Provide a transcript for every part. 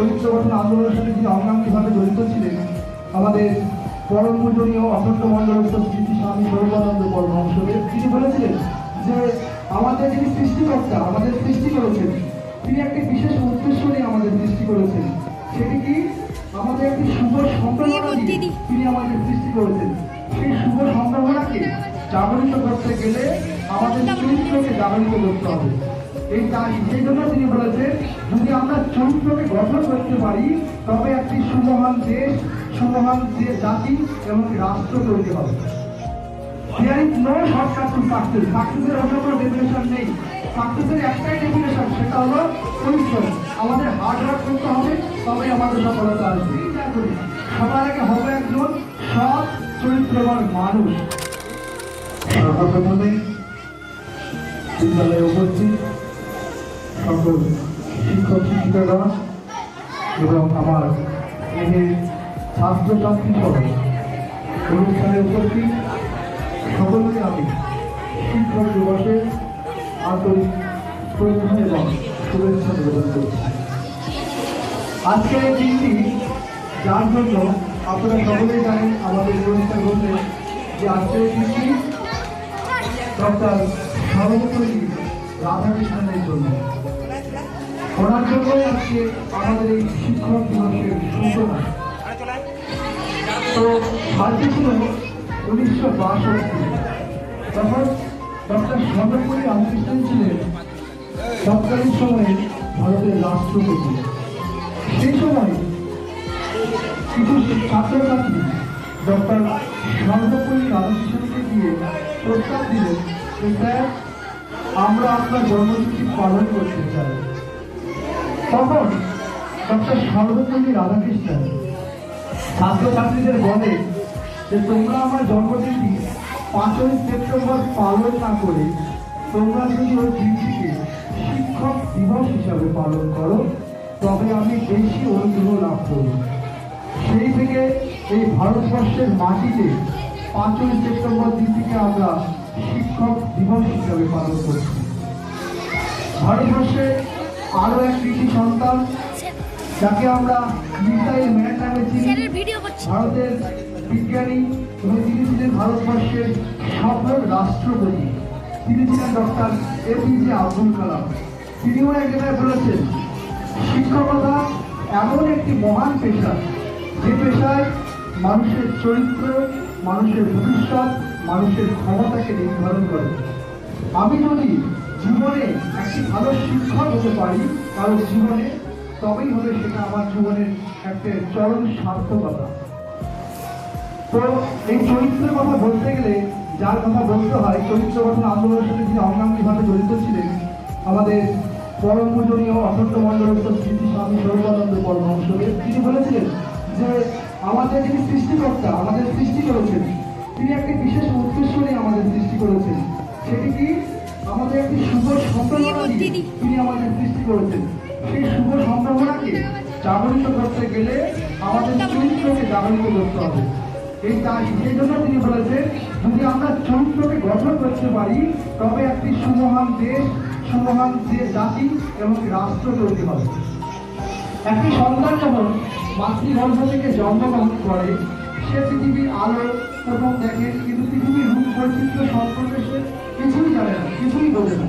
চরিত্র গঠন আন্দোলনের সাথে যিনি অঙ্গাঙ্গিভাবে জড়িত ছিলেন আমাদের পরম পূজনীয় অখণ্ড মণ্ডলস্থ স্মৃতি স্বামী সর্বানন্দ পরমহংসদেব তিনি বলেছিলেন যে আমাদের যিনি সৃষ্টিকর্তা আমাদের সৃষ্টি করেছেন তিনি একটি বিশেষ উদ্দেশ্য নিয়ে আমাদের সৃষ্টি করেছেন। সেটি কি? আমাদের একটি শুভ সম্ভাবনা তিনি আমাদের সৃষ্টি করেছেন। সেই শুভ সম্ভাবনাকে জাগরিত করতে গেলে আমাদের চরিত্রকে জাগরিত করতে হবে। এই তাই সেই জন্য তিনি বলেছেন চরিত্রকে গঠন করতে পারি, তবে একটি সুমহান দেশ, সুমহান জাতি এবং রাষ্ট্র তৈরি হবে। Is no shortcut to success. Success এর অন্য কোনো ডেফিনেশন নেই। সাকসেসের একটাই ডেফিনেশন সেটা হলো পরিশ্রম। আমাদের হার্ড ওয়ার্ক করতে হবে তবে আমাদের সফলতা আসবে। সবার আগে হবে একজন সৎ, চরিত্রবান মানুষ। সর্বপ্রথমে বিদ্যালয়ে উপস্থিত সকল শিক্ষিকারা এবং আমার স্নেহের ছাত্রছাত্রী সহ অনুষ্ঠানে উপস্থিত সকলকে আমি শিক্ষক দিবসের আন্তরিক শ্রদ্ধা এবং শুভেচ্ছা নিবেদন করছি। আজকের এই দিনটি যার জন্য আপনারা সকলেই জানেন আমাদের অনুষ্ঠান বলতে যে আজকের দিনটি ডক্টর সর্বপল্লী রাধাকৃষ্ণনের জন্য ওনার জন্যই আজকে আমাদের এই শিক্ষক দিবসের সূচনা। তো সালটি ছিল উনিশশো বাষট্টি। তখন ডক্টর সর্বপল্লী রামকৃষ্ণন ছিলেন তৎকালীন সময়ে ভারতের রাষ্ট্রপতি। সেই সময় কিছু ছাত্রছাত্রী ডক্টর সর্বপল্লী রামকৃষ্ণনকে দিয়ে প্রস্তাব দিলেন যে, স্যার, আমরা আপনার জন্মতিথি পালন করতে চাই। তখন ডক্টর সর্বপল্লী রাধাকৃষ্ণন ছাত্রছাত্রীদের বলে যে তোমরা আমার জন্মদিনটি পাঁচই সেপ্টেম্বর পালন না করে তোমরা যদি ওই দিনটিকে শিক্ষক দিবস হিসাবে পালন করো, তবে আমি বেশি অনুগ্রহ লাভ করব। সেই থেকে এই ভারতবর্ষের মাটিতে পাঁচই সেপ্টেম্বর দিনটিকে আমরা শিক্ষক দিবস হিসাবে পালন করছি। ভারতবর্ষে আরও এক কৃষি সন্তান যাকে আমরা মিসাইল ম্যান নামে চিনি। ভারতের বিজ্ঞানী এবং তিনি ছিলেন ভারতবর্ষের সফল রাষ্ট্রপতি। তিনি ছিলেন ডক্টর এপিজে আব্দুল কালাম। তিনিও এক জায়গায় বলেছেন শিক্ষকতা এমন একটি মহান পেশা যে পেশায় মানুষের চরিত্র মানুষের ভবিষ্যৎ মানুষের ক্ষমতাকে নির্ধারণ করে। আমি যদি জীবনে একটি ভালো শিক্ষক হতে পারি কারও জীবনে তবেই হবে সেটা আমার জীবনের একটা চরম সার্থকতা। তো এই চরিত্রের কথা বলতে গেলে, যার কথা বলতে হয়, চরিত্র গঠন আন্দোলনের সাথে যিনি অঙ্গাঙ্গিভাবে জড়িত ছিলেন, আমাদের পরম পূজনীয় অখণ্ড মণ্ডলস্থ স্মৃতি স্বামী সর্বানন্দ পরমহংসদেব, তিনি বলেছিলেন যে আমাদের যিনি সৃষ্টিকর্তা, আমাদের সৃষ্টি করেছেন, তিনি একটি বিশেষ উদ্দেশ্য নিয়ে আমাদের সৃষ্টি করেছেন। সেটি কি? আমাদের একটি শুভ সম্ভাবনা দিয়ে তিনি আমাদের সৃষ্টি করেছেন। সেই শুভ সম্ভাবনাকে জাগরিত করতে গেলে আমাদের চরিত্রকে জাগরিত করতে হবে। এই তাই সেই জন্য তিনি বলেছেন যদি আমরা চরিত্রকে গঠন করতে পারি তবে একটি সুমহান দেশ সুমহান যে জাতি এবং রাষ্ট্র তৈরি হবে। একটি সন্তান যখন মাতৃগর্ভ থেকে জন্মগ্রহণ করে সে পৃথিবীর আলো প্রথম দেখে কিন্তু পৃথিবীর রূপ বৈচিত্র্য সম্পর্কে সে জানে না, কিছুই বোঝে না।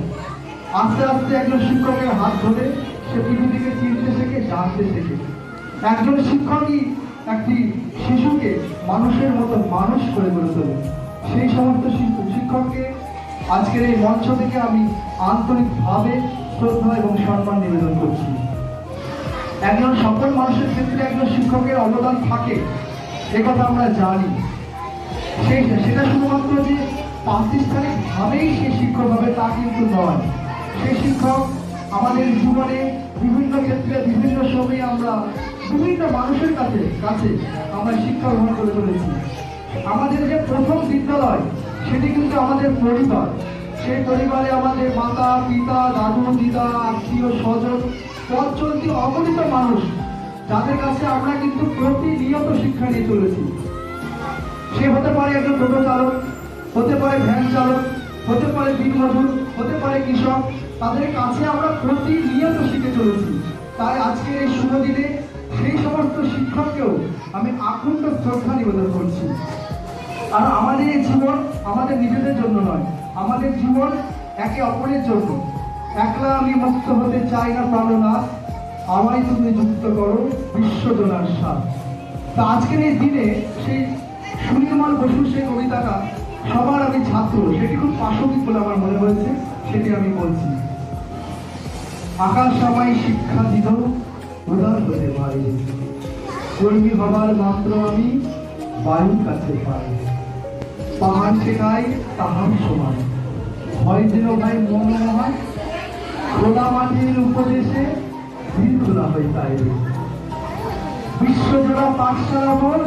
আস্তে আস্তে একজন শিক্ষকের হাত ধরে সে পৃথিবীকে চিনতে শেখে, জানতে শেখে। একজন শিক্ষকই একটি শিশুকে মানুষের মতো মানুষ করে গড়ে তোলে। সেই সমস্ত শিক্ষক- শিক্ষককে আজকের এই মঞ্চ থেকে আমি আন্তরিকভাবে শ্রদ্ধা এবং সম্মান নিবেদন করছি। একজন সফল মানুষের ক্ষেত্রে একজন শিক্ষকের অবদান থাকে কথা আমরা জানি। সেই সেটা শুধুমাত্র যে প্রাতিষ্ঠানিকভাবেই সে শিক্ষক হবে, তা কিন্তু নয়। সেই শিক্ষক আমাদের জীবনে বিভিন্ন ক্ষেত্রে, বিভিন্ন সময়ে আমরা বিভিন্ন মানুষের কাছে কাছে আমরা শিক্ষা গ্রহণ করে চলেছি। আমাদের যে প্রথম বিদ্যালয়, সেটি কিন্তু আমাদের পরিবার। সেই পরিবারে আমাদের মাতা, পিতা, দাদু, দিদা, আত্মীয়, স্বজন, পথ চলতি অগণিত মানুষ, যাদের কাছে আমরা কিন্তু প্রতিনিয়ত শিক্ষা নিয়ে চলেছি। সে হতে পারে একজন টোটো হতে পারে ভ্যান চালক, হতে পারে দিনমজুর হতে পারে কৃষক, তাদের কাছে আমরা প্রতিনিয়ত শিখে চলেছি। তাই আজকের এই শুভ দিনে সেই সমস্ত শিক্ষককেও আমি আকুণ্ঠ শ্রদ্ধা নিবেদন করছি। আর আমাদের এই জীবন আমাদের নিজেদের জন্য নয়, আমাদের জীবন একে অপরের জন্য। একলা আমি মুক্ত হতে চাই না পারো না, আমায় তুমি যুক্ত করো বিশ্বজনার সাথ তা আজকের এই দিনে সেই সুনির্মল বসুর সেই কবিতাটা সবার আমি ছাত্র, সেটি খুব পাশবিক বলে আমার মনে হয়েছে, সেটি আমি বলছি। আকাশ আমায় শিক্ষা দিল উদার হতে পারে। কর্মী হবার মাত্র আমি বায়ুর কাছে পাই। পাহাড় শেখাই তাহার সমান। হয় যেন ভাই মন হয় খোলা মাটির উপদেশে ধীর খোলা হয় তাই। বিশ্বজোড়া পাঠশালা বল,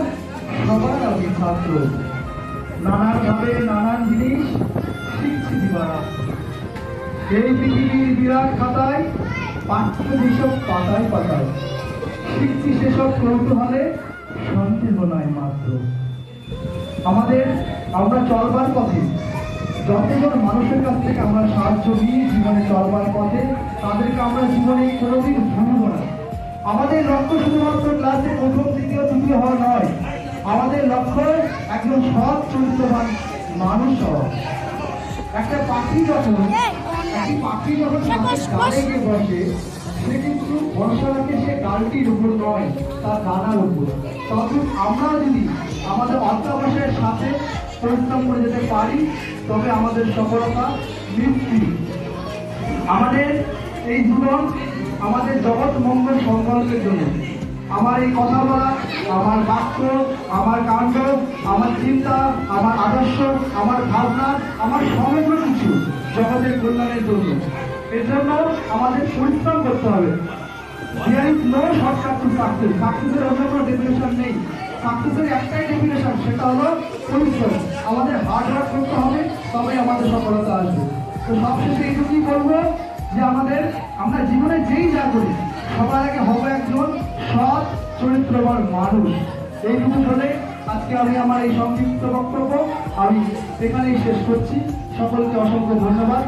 সবার আমি ছাত্র। নানান ভাবে নানান জিনিস শিখছি দিবারাত্র এই পৃথিবীর বিরাট খাতায় পাঠ্য যেসব পাতায় পাতায় শিখছি সেসব কৌতূহলে সন্দেহ নয় মাত্র। আমাদের আমরা চলবার পথে, যতজন মানুষের কাছ থেকে আমরা সাহায্য নিয়ে জীবনে চলবার পথে, তাদেরকে আমরা জীবনে কোনোদিন ভুলব না। আমাদের লক্ষ্য শুধুমাত্র ক্লাসে প্রথম, দ্বিতীয়, তৃতীয় হওয়া নয় আমাদের লক্ষ্য একজন সৎ চরিত্রবান মানুষ হওয়া। একটা পাখি যখন একটি পাখি যখন ডালে গিয়ে বসে সে কিন্তু ভরসা রাখে সে ডালটির উপর নয় তার দানার উপর তখন আমরা যদি আমাদের অত্যাবশ্যের সাথে পরিশ্রম করে যেতে পারি তবে আমাদের সফলতা নিশ্চিত। আমাদের এই জীবন আমাদের জগৎ মঙ্গল সংকল্পের জন্য। আমার এই কথা বলা, আমার বাক্য, আমার কাণ্ড, আমার চিন্তা, আমার আদর্শ, আমার ভাবনা, আমার সমগ্র কিছু জগতের কল্যাণের জন্য। এর জন্য আমাদের পরিশ্রম করতে হবে। Success. Success অন্য কোনো ডেফিনেশন নেই। সাকসেসের একটাই ডেফিনেশন সেটা হলো পরিশ্রম। আমাদের হার্ড ওয়ার্ক করতে হবে তবে আমাদের সফলতা আসবে। তো সবশেষে এইটুকুই বলব যে আমাদের, আমরা জীবনে যেই যা করি সবার আগে হব একজন সৎ, চরিত্রবান মানুষ। এইটুকু বলে আজকে আমি আমার এই সংক্ষিপ্ত বক্তব্য আমি এখানেই শেষ করছি। সকলকে অসংখ্য ধন্যবাদ।